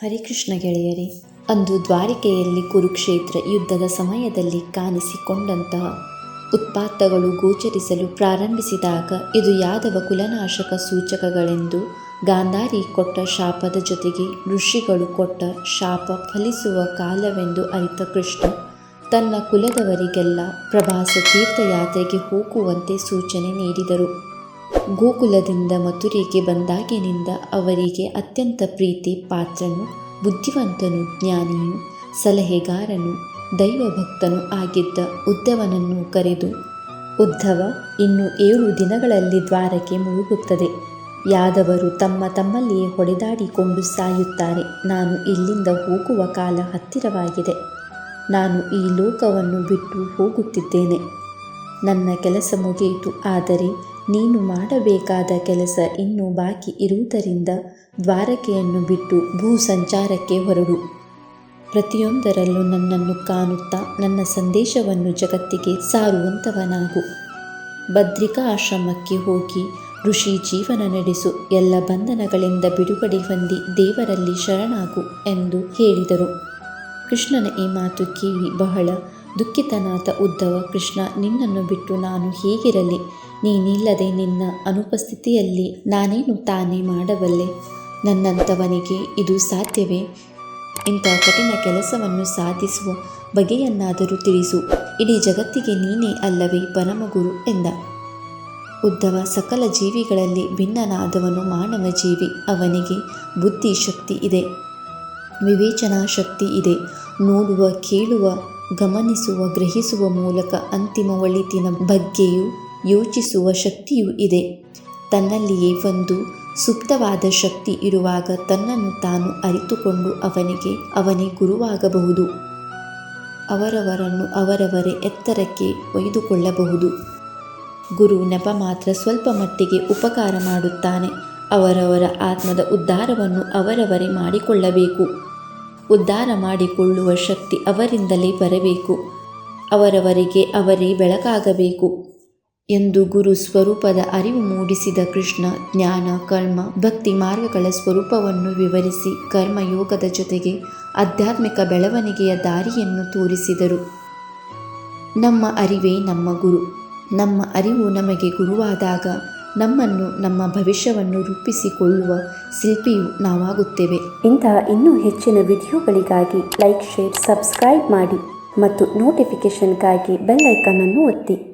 ಹರಿಕೃಷ್ಣ ಗೆಳೆಯರೇ, ಅಂದು ದ್ವಾರಿಕೆಯಲ್ಲಿ ಕುರುಕ್ಷೇತ್ರ ಯುದ್ಧದ ಸಮಯದಲ್ಲಿ ಕಾಣಿಸಿಕೊಂಡಂತಹ ಉತ್ಪಾತಗಳು ಗೋಚರಿಸಲು ಪ್ರಾರಂಭಿಸಿದಾಗ ಇದು ಯಾದವ ಕುಲನಾಶಕ ಸೂಚಕಗಳೆಂದು ಗಾಂಧಾರಿ ಕೊಟ್ಟ ಶಾಪದ ಜೊತೆಗೆ ಋಷಿಗಳು ಕೊಟ್ಟ ಶಾಪ ಫಲಿಸುವ ಕಾಲವೆಂದು ಅರಿತ ಕೃಷ್ಣ ತನ್ನ ಕುಲದವರಿಗೆಲ್ಲ ಪ್ರಭಾಸ ತೀರ್ಥಯಾತ್ರೆಗೆ ಹೋಗುವಂತೆ ಸೂಚನೆ ನೀಡಿದರು. ಗೋಕುಲದಿಂದ ಮಥುರೆಗೆ ಬಂದಾಗಿನಿಂದ ಅವರಿಗೆ ಅತ್ಯಂತ ಪ್ರೀತಿ, ಪಾತ್ರನು, ಬುದ್ಧಿವಂತನು, ಜ್ಞಾನಿಯು, ಸಲಹೆಗಾರನು, ದೈವಭಕ್ತನು ಆಗಿದ್ದ ಉದ್ಧವನನ್ನು ಕರೆದು, ಉದ್ಧವ, ಇನ್ನು ಏಳು ದಿನಗಳಲ್ಲಿ ದ್ವಾರಕ್ಕೆ ಮುಳುಗುತ್ತದೆ. ಯಾದವರು ತಮ್ಮ ತಮ್ಮಲ್ಲಿಯೇ ಹೊಡೆದಾಡಿಕೊಂಡು ಸಾಯುತ್ತಾರೆ. ನಾನು ಇಲ್ಲಿಂದ ಹೋಗುವ ಕಾಲ ಹತ್ತಿರವಾಗಿದೆ. ನಾನು ಈ ಲೋಕವನ್ನು ಬಿಟ್ಟು ಹೋಗುತ್ತಿದ್ದೇನೆ. ನನ್ನ ಕೆಲಸ ಮುಗಿಯಿತು ಆದರೆ ನೀನು ಮಾಡಬೇಕಾದ ಕೆಲಸ ಇನ್ನೂ ಬಾಕಿ ಇರುವುದರಿಂದ ದ್ವಾರಕೆಯನ್ನು ಬಿಟ್ಟು ಭೂ ಸಂಚಾರಕ್ಕೆ ಹೊರಡು. ಪ್ರತಿಯೊಂದರಲ್ಲೂ ನನ್ನನ್ನು ಕಾಣುತ್ತಾ ನನ್ನ ಸಂದೇಶವನ್ನು ಜಗತ್ತಿಗೆ ಸಾರುವಂತವನಾಗು. ಬದ್ರಿಕಾ ಆಶ್ರಮಕ್ಕೆ ಹೋಗಿ ಋಷಿ ಜೀವನ ನಡೆಸು. ಎಲ್ಲ ಬಂಧನಗಳಿಂದ ಬಿಡುಗಡೆ ಹೊಂದಿ ದೇವರಲ್ಲಿ ಶರಣಾಗು ಎಂದು ಹೇಳಿದರು. ಕೃಷ್ಣನ ಈ ಮಾತು ಕೇಳಿ ಬಹಳ ದುಃಖಿತನಾದ ಉದ್ಧವ ಕೃಷ್ಣ, ನಿನ್ನನ್ನು ಬಿಟ್ಟು ನಾನು ಹೀಗಿರಲಿ? ನೀನಿಲ್ಲದೆ ನಿನ್ನ ಅನುಪಸ್ಥಿತಿಯಲ್ಲಿ ನಾನೇನು ತಾನೇ ಮಾಡಬಲ್ಲೆ? ನನ್ನಂಥವನಿಗೆ ಇದು ಸಾಧ್ಯವೇ? ಇಂಥ ಕಠಿಣ ಕೆಲಸವನ್ನು ಸಾಧಿಸುವ ಬಗೆಯನ್ನಾದರೂ ತಿಳಿಸು. ಇಡೀ ಜಗತ್ತಿಗೆ ನೀನೇ ಅಲ್ಲವೇ ಪರಮಗುರು ಎಂದ. ಉದ್ಧವ ಸಕಲ ಜೀವಿಗಳಲ್ಲಿ ಭಿನ್ನನಾದವನು ಮಾನವ ಜೀವಿ. ಅವನಿಗೆ ಬುದ್ಧಿ ಶಕ್ತಿ ಇದೆ ವಿವೇಚನಾ ಶಕ್ತಿ ಇದೆ. ನೋಡುವ, ಕೇಳುವ ಗಮನಿಸುವ, ಗ್ರಹಿಸುವ ಮೂಲಕ ಅಂತಿಮ ಒಳಿತಿನ ಬಗ್ಗೆಯೂ ಯೋಚಿಸುವ ಶಕ್ತಿಯೂ ಇದೆ. ತನ್ನಲ್ಲಿಯೇ ಒಂದು ಸುಪ್ತವಾದ ಶಕ್ತಿ ಇರುವಾಗ ತನ್ನನ್ನು ತಾನು ಅರಿತುಕೊಂಡು ಅವನಿಗೆ, ಅವನೇ ಗುರುವಾಗಬಹುದು. ಅವರವರನ್ನು ಅವರವರೇ ಎತ್ತರಕ್ಕೆ ಒಯ್ದುಕೊಳ್ಳಬಹುದು. ಗುರು ನೆಪ ಮಾತ್ರ ಸ್ವಲ್ಪ ಮಟ್ಟಿಗೆ ಉಪಕಾರ ಮಾಡುತ್ತಾನೆ. ಅವರವರ ಆತ್ಮದ ಉದ್ಧಾರವನ್ನು ಅವರವರೇ ಮಾಡಿಕೊಳ್ಳಬೇಕು. ಉದ್ಧಾರ ಮಾಡಿಕೊಳ್ಳುವ ಶಕ್ತಿ ಅವರಿಂದಲೇ ಬರಬೇಕು. ಅವರವರಿಗೆ ಅವರೇ ಬೆಳಕಾಗಬೇಕು ಎಂದು ಗುರು ಸ್ವರೂಪದ ಅರಿವು ಮೂಡಿಸಿದ ಕೃಷ್ಣ ಜ್ಞಾನ, ಕರ್ಮ, ಭಕ್ತಿ ಮಾರ್ಗಗಳ ಸ್ವರೂಪವನ್ನು ವಿವರಿಸಿ ಕರ್ಮಯೋಗದ ಜೊತೆಗೆ ಆಧ್ಯಾತ್ಮಿಕ ಬೆಳವಣಿಗೆಯ ದಾರಿಯನ್ನು ತೋರಿಸಿದರು. ನಮ್ಮ ಅರಿವೇ ನಮ್ಮ ಗುರು. ನಮ್ಮ ಅರಿವು ನಮಗೆ ಗುರುವಾದಾಗ ನಮ್ಮನ್ನು, ನಮ್ಮ ಭವಿಷ್ಯವನ್ನು ರೂಪಿಸಿಕೊಳ್ಳುವ ಶಿಲ್ಪಿಯು ನಾವಾಗುತ್ತೇವೆ. ಇಂತಹ ಇನ್ನೂ ಹೆಚ್ಚಿನ ವಿಡಿಯೋಗಳಿಗಾಗಿ ಲೈಕ್, ಶೇರ್, ಸಬ್ಸ್ಕ್ರೈಬ್ ಮಾಡಿ ಮತ್ತು ನೋಟಿಫಿಕೇಷನ್ಗಾಗಿ ಬೆಲ್ ಐಕನ್ ಅನ್ನು ಒತ್ತಿ.